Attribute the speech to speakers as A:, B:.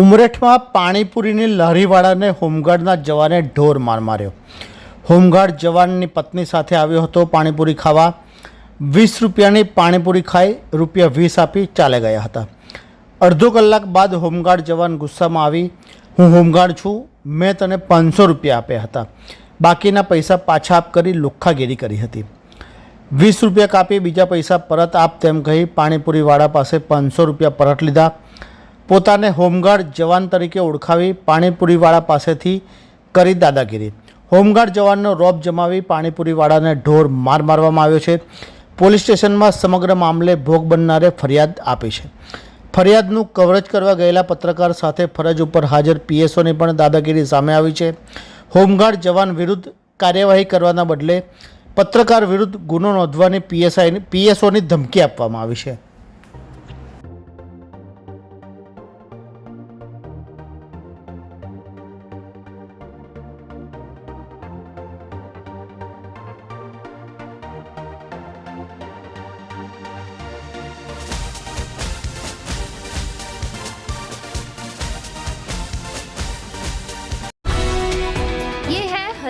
A: ઉમરેઠમાં પાણીપુરીની લહેરીવાળાને હોમગાર્ડના જવાને ઢોર માર માર્યો. હોમગાર્ડ જવાનની પત્ની સાથે આવ્યો હતો પાણીપુરી ખાવા. વીસ રૂપિયાની પાણીપુરી ખાઈ રૂપિયા વીસ આપી ચાલે ગયા હતા. અડધો કલાક બાદ હોમગાર્ડ જવાન ગુસ્સામાં આવી. હું હોમગાર્ડ છું. મેં તને પાંચસો રૂપિયા આપ્યા હતા. બાકીના પૈસા પાછા આપ કરી લુખ્ખાગીરી કરી હતી. વીસ રૂપિયા કાપી, બીજા પૈસા પરત આપ તેમ કહી પાણીપુરીવાળા પાસે પાંચસો રૂપિયા પરત લીધા. પોતાને હોમગાર્ડ જવાન તરીકે ઓળખાવી પાણીપુરીવાળા પાસેથી કરી દાદાગીરી. હોમગાર્ડ જવાનનો રોબ જમાવી પાણીપુરીવાળાને ઢોર માર મારવામાં આવ્યો છે. પોલીસ સ્ટેશનમાં સમગ્ર મામલે ભોગ બનનારે ફરિયાદ આપી છે. ફરિયાદનું કવરેજ કરવા ગયેલા પત્રકાર સાથે ફરજ ઉપર હાજર પીએસઓની પણ દાદાગીરી સામે આવી છે. હોમગાર્ડ જવાન વિરુદ્ધ કાર્યવાહી કરવાના બદલે પત્રકાર વિરુદ્ધ ગુનો નોંધવાની પીએસઆઈ પીએસઓની ધમકી આપવામાં આવી છે.